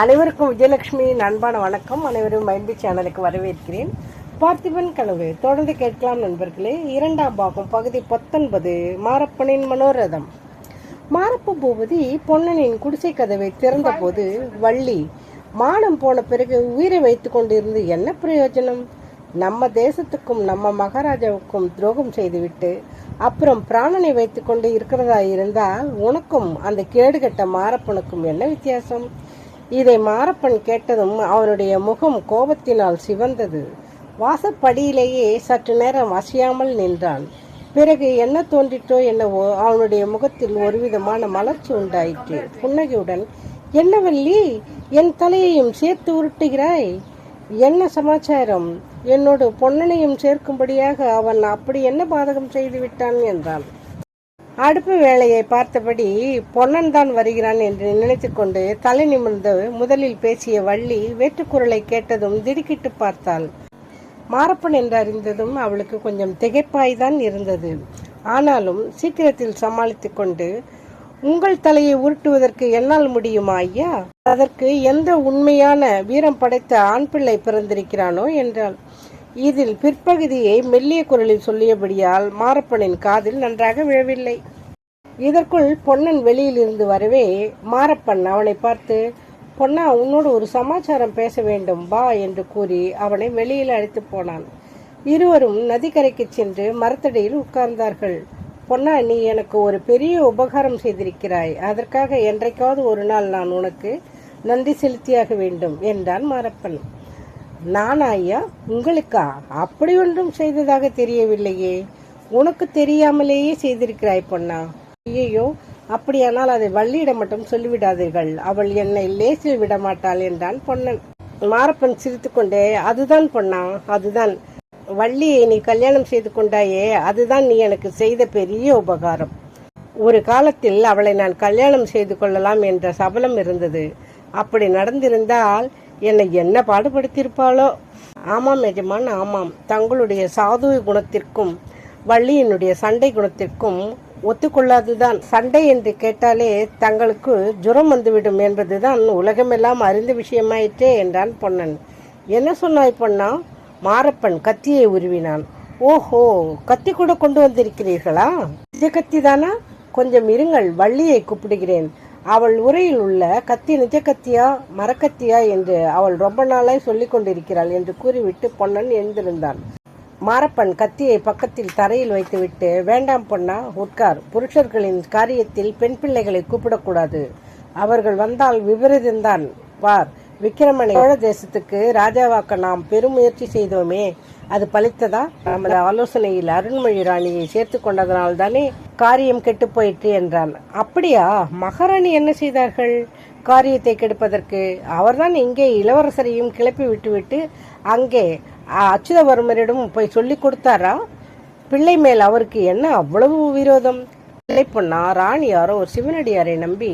அனைவருக்கும் விஜயலட்சுமி அன்பான வணக்கம். அனைவரும் மைண்டி சேனலுக்கு வரவேற்கிறேன். பார்த்திபன் கனவு தொடர்ந்து கேட்கலாம் நண்பர்களே. இரண்டாம் பாகம் பகுதி பத்தொன்பது மாரப்பனின் மனோரதம். மாரப்ப பூபதி பொன்னனின் குடிசை கதவை திறந்தபோது வள்ளி மானம் போன பிறகு உயிரை வைத்து கொண்டிருந்து என்ன பிரயோஜனம்? நம்ம தேசத்துக்கும் நம்ம மகாராஜாவுக்கும் துரோகம் செய்துவிட்டு அப்புறம் பிராணனை வைத்துக்கொண்டு இருக்கிறதா இருந்தால் உனக்கும் அந்த கேடுகட்ட மாரப்பனுக்கும் என்ன வித்தியாசம்? இதை மாரப்பன் கேட்டதும் அவனுடைய முகம் கோபத்தினால் சிவந்தது. வாசப்படியிலேயே சற்று நேரம் அசையாமல் நின்றான். பிறகு என்ன தோன்றிட்டோ என்னவோ அவனுடைய முகத்தில் ஒருவிதமான மலர்ச்சி உண்டாயிற்று. புன்னகையுடன் என்ன வள்ளி என் தலையையும் சேர்த்து உருட்டுகிறாய்? என்ன சமாச்சாரம்? என்னோடு பொன்னனையும் சேர்க்கும்படியாக அவன் அப்படி என்ன பாதகம் செய்து விட்டான்? என்றான். அடுப்பு வேலையை பார்த்தபடி பொன்னன் தான் வருகிறான் என்று நினைத்துக்கொண்டு தலை நிமிர்ந்து முதலில் பேசிய வள்ளி வேற்றுக்குரலை கேட்டதும் திடுக்கிட்டு பார்த்தாள். மாரப்பன் என்று அறிந்ததும் அவளுக்கு கொஞ்சம் திகைப்பாய்தான் இருந்தது. ஆனாலும் சீக்கிரத்தில் சமாளித்து கொண்டு உங்கள் தலையை உருட்டுவதற்கு என்னால் முடியுமா ஐயா? அதற்கு எந்த உண்மையான வீரம் படைத்த ஆண் பிள்ளை பிறந்திருக்கிறானோ? என்றாள். இதில் பிற்பகுதியை மெல்லிய குரலில் சொல்லியபடியால் மாரப்பனின் காதில் நன்றாக விழவில்லை. இதற்குள் பொன்னன் வெளியில் இருந்து வரவே மாரப்பன் அவனை பார்த்து பொன்னா உன்னோடு ஒரு சமாச்சாரம் பேச வேண்டும் வா என்று கூறி அவனை வெளியில் அழைத்து போனான். இருவரும் நதிக்கரைக்கு சென்று மரத்தடியில் உட்கார்ந்தார்கள். பொன்னா நீ எனக்கு ஒரு பெரிய உபகாரம் செய்திருக்கிறாய். அதற்காக என்றைக்காவது ஒரு நாள் நான் உனக்கு நன்றி செலுத்தியாக வேண்டும் என்றான் மாரப்பன். நானா ஐயா உங்களுக்கா அப்படி ஒன்றும் செய்ததாக தெரியவில்லையே. உனக்கு தெரியாமலேயே செய்திருக்கிறாய் பொண்ணா ஐயோ அப்படியானால் அதை வள்ளியிடம் மட்டும் சொல்லிவிடாதீர்கள். அவள் என்னை லேசில் விட மாட்டாள் என்றான் பொன்னன். மாரப்பன் சிரித்துக்கொண்டே அதுதான் பொன்னா அதுதான். வள்ளியை நீ கல்யாணம் செய்து கொண்டாயே அதுதான் நீ எனக்கு செய்த பெரிய உபகாரம். ஒரு காலத்தில் அவளை நான் கல்யாணம் செய்து கொள்ளலாம் என்ற சபலம் இருந்தது. அப்படி நடந்திருந்தால் என்னை என்ன பாடுபடுத்தியிருப்பாளோ? ஆமாம் எஜமான் ஆமாம். தங்களுடைய சாது குணத்திற்கும் வள்ளியினுடைய சண்டை குணத்திற்கும் ஒத்துக்கொள்ளாதுதான் சண்டை என்று கேட்டாலே தங்களுக்கு ஜுரம் வந்துவிடும் என்பதுதான் உலகமெல்லாம் அறிந்த விஷயமாயிற்றே என்றான் பொன்னன். என்ன சொன்னாய் பொன்னா? மாரப்பன் கத்தியை உருவினான். ஓஹோ கத்தி கூட கொண்டு வந்திருக்கிறீர்களா? நிஜ கத்தி தானா கொஞ்சம் இருங்கள் வள்ளியை கூப்பிடுகிறேன். அவள் உரையில் உள்ள கத்தி நிஜ கத்தியா மரக்கத்தியா என்று அவள் ரொம்ப நாளாய் சொல்லிக் கொண்டிருக்கிறாள் என்று கூறிவிட்டு பொன்னன் எழுந்திருந்தான். மாரப்பன் கத்தியை பக்கத்தில் தரையில் வைத்துவிட்டு வேண்டாம் பொன்னா உட்கார். புருஷர்களின் காரியத்தில் பெண் பிள்ளைகளை கூப்பிடக்கூடாது. அவர்கள் வந்தால் விபரீதம்தான் வார். விக்கிரமனை சோழ தேசத்துக்கு ராஜாவாக்க நாம் பெரும் முயற்சி செய்தோமே. அது பலித்ததா? நமது ஆலோசனையில் அருண்மொழி ராணியை சேர்த்து கொண்டதனால் தானே காரியம் கெட்டு போயிற்று என்றான். அப்படியா? மகாராணி என்ன செய்தார்கள்? காரியத்தை கெடுப்பதற்கு? அவர்தான் இங்கே இளவரசரையும் கிளப்பி விட்டுவிட்டு அங்கே அச்சுதவர்மரிடம் போய் சொல்லி கொடுத்தாரா? பிள்ளை மேல் அவருக்கு என்ன அவ்வளவு விரோதம்? பிள்ளை பொண்ணா ராணியாரோ ஒரு சிவனடியாரை நம்பி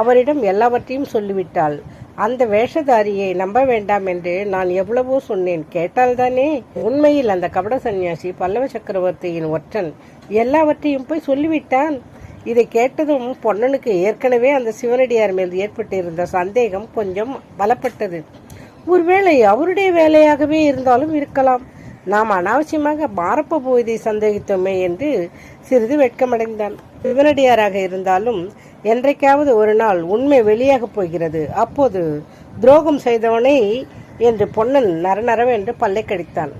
அவரிடம் எல்லாவற்றையும் சொல்லிவிட்டாள். அந்த வேஷதாரியை நம்ப வேண்டாம் என்று நான் எவ்வளவோ சொன்னேன். கேட்டால்தானே? உண்மையில் அந்த கபட சந்நியாசி பல்லவ சக்கரவர்த்தியின் ஒற்றன். எல்லாவற்றையும் போய் சொல்லிவிட்டான். இதை கேட்டதும் பொன்னனுக்கு ஏற்கனவே அந்த சிவனடியார் மேல் ஏற்பட்டிருந்த சந்தேகம் கொஞ்சம் பலப்பட்டது. ஒருவேளை அவருடைய வேலையாகவே இருந்தாலும் இருக்கலாம். நாம் அனாவசியமாக மாறப்ப போவதை சந்தேகித்தோமே என்று சிறிது வெட்கமடைந்தான். சிவனடியாராக இருந்தாலும் என்றைக்காவது ஒரு நாள் உண்மை வெளியாகப் போகிறது. அப்போது துரோகம் செய்தவனை என்று பொன்னன் நரநரவென்று பல்லை கடித்தான்.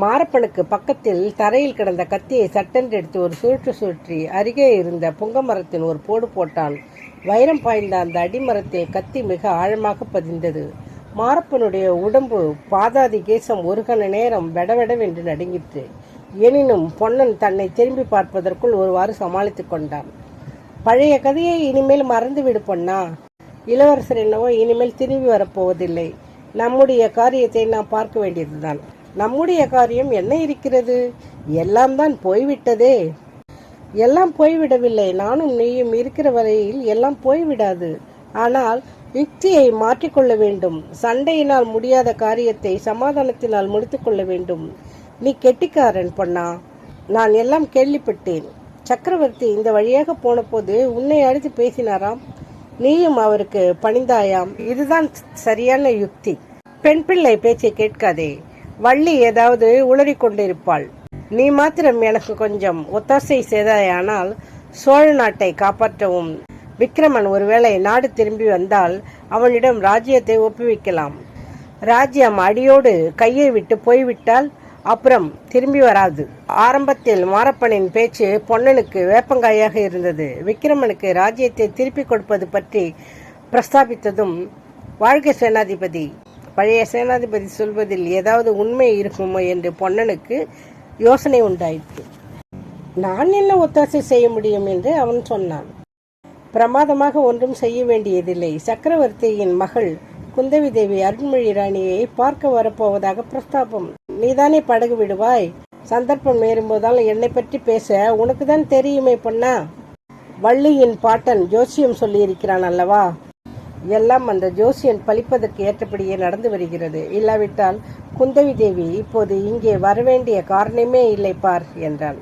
மாரப்பனுக்கு பக்கத்தில் தரையில் கிடந்த கத்தியை சட்டென்று எடுத்து ஒரு சுழற்று சுழற்றி அருகே இருந்த புங்க மரத்தின் ஒரு போடு போட்டான். வைரம் பாய்ந்த அந்த அடிமரத்தில் கத்தி மிக ஆழமாக பதிந்தது. மாரப்பனுடைய உடம்பு பாதாதி கேசம் ஒரு கண நேரம் வெடவெடவென்று நடுங்கிற்று. எனினும் பொன்னன் தன்னை திரும்பி பார்ப்பதற்குள் ஒருவாறு சமாளித்துக் கொண்டான். பழைய கதையை இனிமேல் மறந்துவிடு பொன்னா. இளவரசர் என்னவோ இனிமேல் திரும்பி வரப்போவதில்லை. நம்முடைய காரியத்தை நாம் பார்க்க வேண்டியதுதான். நம்முடைய காரியம் என்ன இருக்கிறது? எல்லாம் தான் போய்விட்டதே. எல்லாம் போய்விடவில்லை. நானும் நீயும் இருக்கிற வரையில் எல்லாம் போய்விடாது. ஆனால் யுக்தியை மாற்றிக்கொள்ள வேண்டும். சண்டையினால் முடியாத காரியத்தை சமாதானத்தினால் முடித்துக்கொள்ள வேண்டும். நீ கெட்டிக்காரன் பொன்னா. நான் எல்லாம் கேள்விப்பட்டேன். சக்கரவர்த்தி இந்த வழியாக போனபோது உன்னை அழைத்து பேசினாராம். நீயும் அவருக்கு பணிந்தாயாம். இதுதான் சரியான யுக்தி. பெண் பிள்ளை பேச்சை கேட்காதே. வள்ளி ஏதாவது உளறி கொண்டிருப்பாள். நீ மாத்திரம் எனக்கு கொஞ்சம் ஒத்தாசை செய்தாயானால் சோழ நாட்டை காப்பாற்றவும். விக்ரமன் ஒருவேளை நாடு திரும்பி வந்தால் அவனிடம் ராஜ்யத்தை ஒப்புவிக்கலாம். ராஜ்யம் அடியோடு கையை விட்டு போய்விட்டால் அப்புறம் திரும்பி வராது. ஆரம்பத்தில் மாரப்பனின் பேச்சு பொன்னனுக்கு வேப்பங்காயாக இருந்தது. விக்ரமனுக்கு ராஜ்யத்தை திருப்பிக் கொடுப்பது பற்றி பிரஸ்தாபித்ததும் வாழ்க சேனாதிபதி. பழைய சேனாதிபதி சொல்வதில் ஏதாவது உண்மை இருக்குமோ? என்று பொன்னனுக்கு யோசனை உண்டாயிற்று. நான் என்ன ஒத்தாசை செய்ய முடியும்? என்று அவன் சொன்னான். பிரமாதமாக ஒன்றும் செய்ய வேண்டியதில்லை. சக்கரவர்த்தியின் மகள் குந்தவி தேவி அருண்மொழி ராணியை பார்க்க வரப்போவதாக பிரஸ்தாபம். நீதானே படகு விடுவாய்? சந்தர்ப்பம் நேரும்போதால் என்னை பற்றி பேச உனக்கு தான் தெரியுமே பொண்ணா வள்ளியின் பாட்டன் ஜோசியம் சொல்லியிருக்கிறான் அல்லவா? எல்லாம் அந்த ஜோசியன் பழிப்பதற்கு ஏற்றபடியே நடந்து வருகிறது. இல்லாவிட்டால் குந்தவி தேவி இப்போது இங்கே வரவேண்டிய காரணமே இல்லை பார் என்றான்.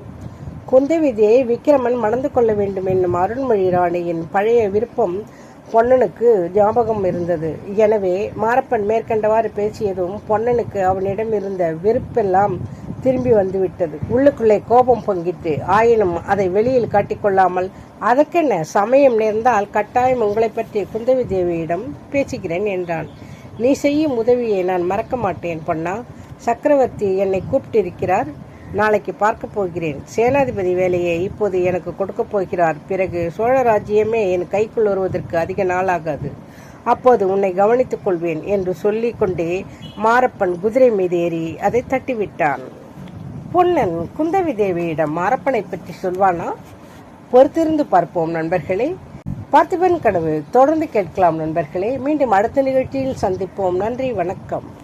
குந்தவி தேவி விக்ரமன் மணந்து கொள்ள வேண்டும் என்னும் அருண்மொழி ராணியின் பழைய விருப்பம் பொன்னனுக்கு ஞாபகம் இருந்தது. எனவே மாரப்பன் மேற்கண்டவாறு பேசியதும் பொன்னனுக்கு அவனிடம் இருந்த வெறுப்பெல்லாம் திரும்பி வந்துவிட்டது. உள்ளுக்குள்ளே கோபம் பொங்கிட்டு ஆயினும் அதை வெளியில் காட்டிக்கொள்ளாமல் அதற்கென்ன? சமயம் நேர்ந்தால் கட்டாயம் உங்களை பற்றி குந்தவி தேவியிடம் பேசுகிறேன் என்றான். நீ செய்யும் உதவியை நான் மறக்க மாட்டேன் பொன்னா. சக்கரவர்த்தி என்னை கூப்பிட்டிருக்கிறார். நாளைக்கு பார்க்க போகிறேன். சேனாதிபதி வேலையை இப்போது எனக்கு கொடுக்க போகிறார். பிறகு சோழ ராஜ்யமே என் கைக்குள் வருவதற்கு அதிக நாளாகாது. அப்போது உன்னை கவனித்துக் கொள்வேன் என்று சொல்லிக்கொண்டே மாரப்பன் குதிரை மீது ஏறி அதை தட்டிவிட்டான். பொன்னன் குந்தவி தேவியிடம் மாரப்பனை பற்றி சொல்வானா? பொறுத்திருந்து பார்ப்போம் நண்பர்களே. பார்த்திபன் கனவு தொடர்ந்து கேட்கலாம் நண்பர்களே. மீண்டும் அடுத்த நிகழ்ச்சியில் சந்திப்போம். நன்றி வணக்கம்.